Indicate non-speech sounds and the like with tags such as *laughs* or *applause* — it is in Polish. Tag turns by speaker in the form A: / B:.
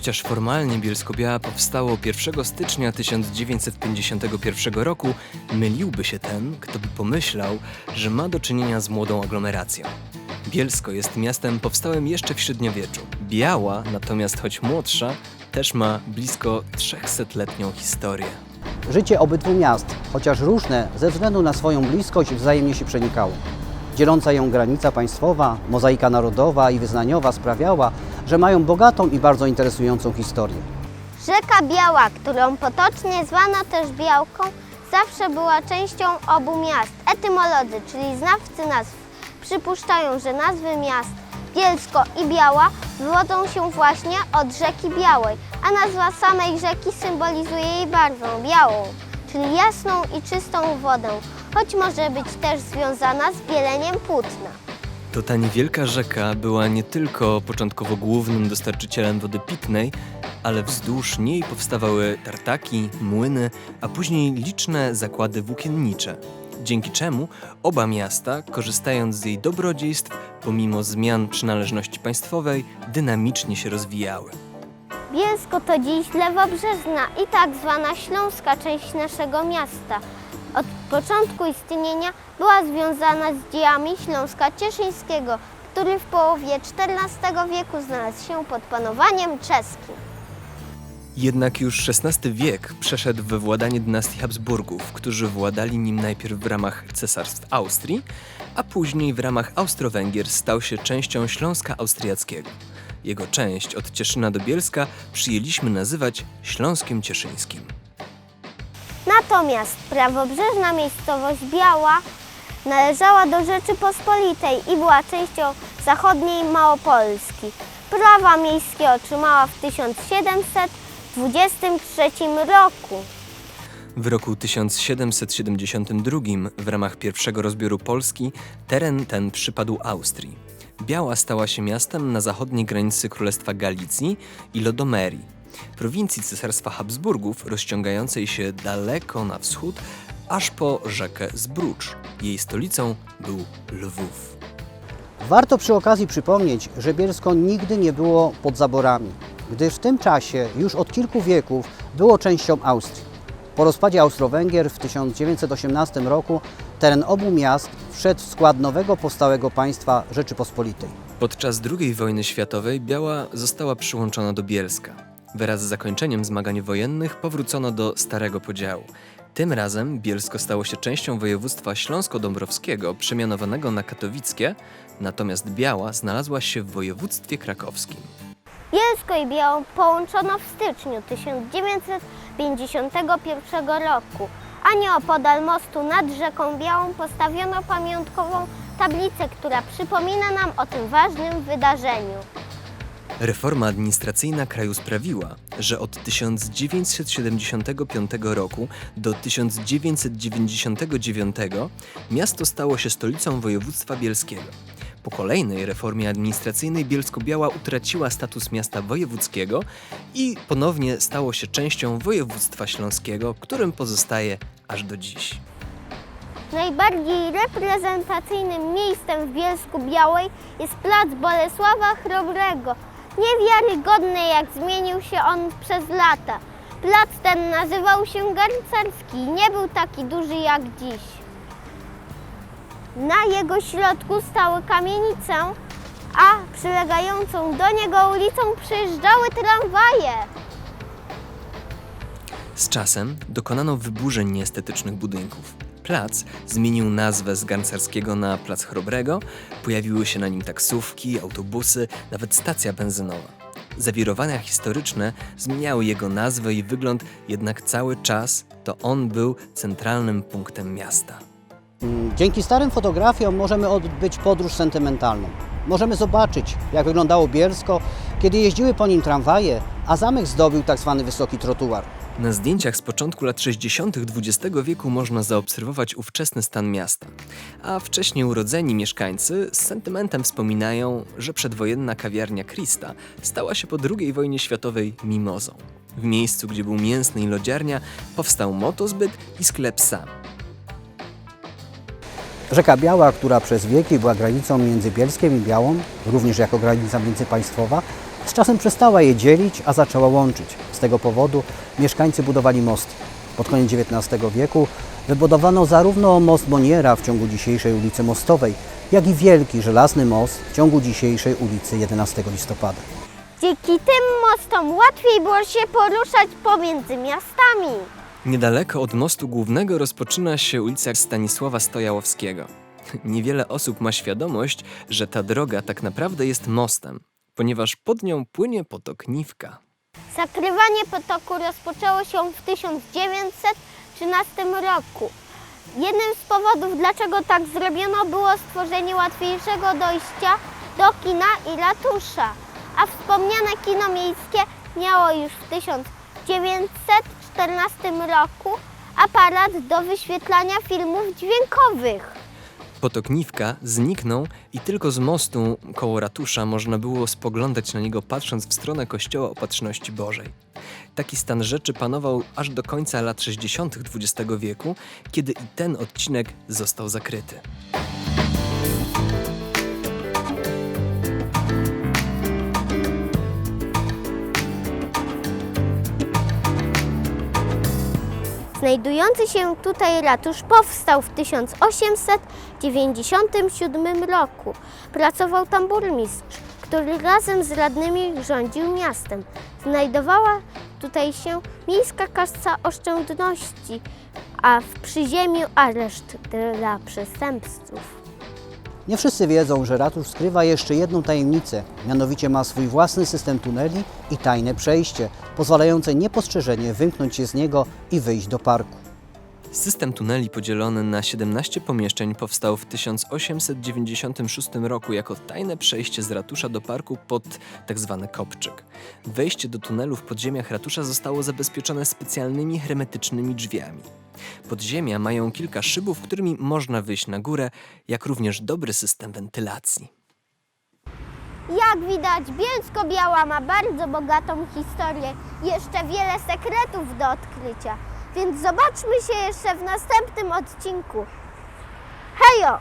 A: Chociaż formalnie Bielsko-Biała powstało 1 stycznia 1951 roku, myliłby się ten, kto by pomyślał, że ma do czynienia z młodą aglomeracją. Bielsko jest miastem powstałym jeszcze w średniowieczu. Biała, natomiast choć młodsza, też ma blisko 300-letnią historię.
B: Życie obydwu miast, chociaż różne, ze względu na swoją bliskość wzajemnie się przenikało. Dzieląca ją granica państwowa, mozaika narodowa i wyznaniowa sprawiała, że mają bogatą i bardzo interesującą historię.
C: Rzeka Biała, którą potocznie zwano też Białką, zawsze była częścią obu miast. Etymolodzy, czyli znawcy nazw, przypuszczają, że nazwy miast Bielsko i Biała wywodzą się właśnie od rzeki Białej, a nazwa samej rzeki symbolizuje jej barwę białą, czyli jasną i czystą wodę, choć może być też związana z bieleniem płótna.
A: To ta niewielka rzeka była nie tylko początkowo głównym dostarczycielem wody pitnej, ale wzdłuż niej powstawały tartaki, młyny, a później liczne zakłady włókiennicze. Dzięki czemu oba miasta, korzystając z jej dobrodziejstw, pomimo zmian przynależności państwowej, dynamicznie się rozwijały.
C: Bielsko to dziś lewobrzeżna i tak zwana śląska część naszego miasta. Od początku istnienia była związana z dziejami Śląska Cieszyńskiego, który w połowie XIV wieku znalazł się pod panowaniem czeskim.
A: Jednak już XVI wiek przeszedł we władanie dynastii Habsburgów, którzy władali nim najpierw w ramach cesarstw Austrii, a później w ramach Austro-Węgier stał się częścią Śląska Austriackiego. Jego część od Cieszyna do Bielska przyjęliśmy nazywać Śląskiem Cieszyńskim.
C: Natomiast prawobrzeżna miejscowość Biała należała do Rzeczypospolitej i była częścią zachodniej Małopolski. Prawa miejskie otrzymała w 1723 roku.
A: W roku 1772 w ramach pierwszego rozbioru Polski teren ten przypadł Austrii. Biała stała się miastem na zachodniej granicy Królestwa Galicji i Lodomerii, prowincji Cesarstwa Habsburgów rozciągającej się daleko na wschód, aż po rzekę Zbrucz. Jej stolicą był Lwów.
B: Warto przy okazji przypomnieć, że Bielsko nigdy nie było pod zaborami, gdyż w tym czasie już od kilku wieków było częścią Austrii. Po rozpadzie Austro-Węgier w 1918 roku teren obu miast wszedł w skład nowego powstałego państwa Rzeczypospolitej.
A: Podczas II wojny światowej Biała została przyłączona do Bielska. Wraz z zakończeniem zmagań wojennych powrócono do starego podziału. Tym razem Bielsko stało się częścią województwa śląsko-dąbrowskiego przemianowanego na katowickie, natomiast Biała znalazła się w województwie krakowskim.
C: Bielsko i Białą połączono w styczniu 1951 roku, a nieopodal mostu nad rzeką Białą postawiono pamiątkową tablicę, która przypomina nam o tym ważnym wydarzeniu.
A: Reforma administracyjna kraju sprawiła, że od 1975 roku do 1999 miasto stało się stolicą województwa bielskiego. Po kolejnej reformie administracyjnej Bielsko-Biała utraciła status miasta wojewódzkiego i ponownie stało się częścią województwa śląskiego, którym pozostaje aż do dziś.
C: Najbardziej reprezentacyjnym miejscem w Bielsku Białej jest plac Bolesława Chrobrego. Niewiarygodne jak zmienił się on przez lata. Plac ten nazywał się Garcarski nie był taki duży jak dziś. Na jego środku stały kamienicę, a przylegającą do niego ulicą przejeżdżały tramwaje.
A: Z czasem dokonano wyburzeń nieestetycznych budynków. Plac zmienił nazwę z Gancarskiego na Plac Chrobrego, pojawiły się na nim taksówki, autobusy, nawet stacja benzynowa. Zawirowania historyczne zmieniały jego nazwę i wygląd, jednak cały czas to on był centralnym punktem miasta.
B: Dzięki starym fotografiom możemy odbyć podróż sentymentalną. Możemy zobaczyć, jak wyglądało Bielsko, kiedy jeździły po nim tramwaje, a zamek zdobił tak zwany wysoki trotuar.
A: Na zdjęciach z początku lat 60. XX wieku można zaobserwować ówczesny stan miasta, a wcześniej urodzeni mieszkańcy z sentymentem wspominają, że przedwojenna kawiarnia Krista stała się po II wojnie światowej mimozą. W miejscu, gdzie był mięsny i lodziarnia, powstał motozbyt i sklep sam.
B: Rzeka Biała, która przez wieki była granicą między Bielskiem i Białą, również jako granica międzypaństwowa, z czasem przestała je dzielić, a zaczęła łączyć. Z tego powodu mieszkańcy budowali mosty. Pod koniec XIX wieku wybudowano zarówno most Moniera w ciągu dzisiejszej ulicy Mostowej, jak i wielki żelazny most w ciągu dzisiejszej ulicy 11 listopada.
C: Dzięki tym mostom łatwiej było się poruszać pomiędzy miastami.
A: Niedaleko od mostu głównego rozpoczyna się ulica Stanisława Stojałowskiego. *laughs* Niewiele osób ma świadomość, że ta droga tak naprawdę jest mostem, ponieważ pod nią płynie potok Niwka.
C: Zakrywanie potoku rozpoczęło się w 1913 roku. Jednym z powodów, dlaczego tak zrobiono, było stworzenie łatwiejszego dojścia do kina i ratusza. A wspomniane kino miejskie miało już w 1914 roku aparat do wyświetlania filmów dźwiękowych.
A: Potok Niwka zniknął i tylko z mostu koło ratusza można było spoglądać na niego patrząc w stronę kościoła Opatrzności Bożej. Taki stan rzeczy panował aż do końca lat 60. XX wieku, kiedy i ten odcinek został zakryty.
C: Znajdujący się tutaj ratusz powstał w 1897 roku. Pracował tam burmistrz, który razem z radnymi rządził miastem. Znajdowała tutaj się miejska kasa oszczędności, a w przyziemiu areszt dla przestępców.
B: Nie wszyscy wiedzą, że ratusz skrywa jeszcze jedną tajemnicę, mianowicie ma swój własny system tuneli i tajne przejście, pozwalające niepostrzeżenie wymknąć się z niego i wyjść do parku.
A: System tuneli podzielony na 17 pomieszczeń powstał w 1896 roku jako tajne przejście z ratusza do parku pod tzw. kopczyk. Wejście do tunelu w podziemiach ratusza zostało zabezpieczone specjalnymi hermetycznymi drzwiami. Podziemia mają kilka szybów, którymi można wyjść na górę, jak również dobry system wentylacji.
C: Jak widać, Bielsko-Biała ma bardzo bogatą historię jeszcze wiele sekretów do odkrycia. Więc zobaczmy się jeszcze w następnym odcinku. Hejo!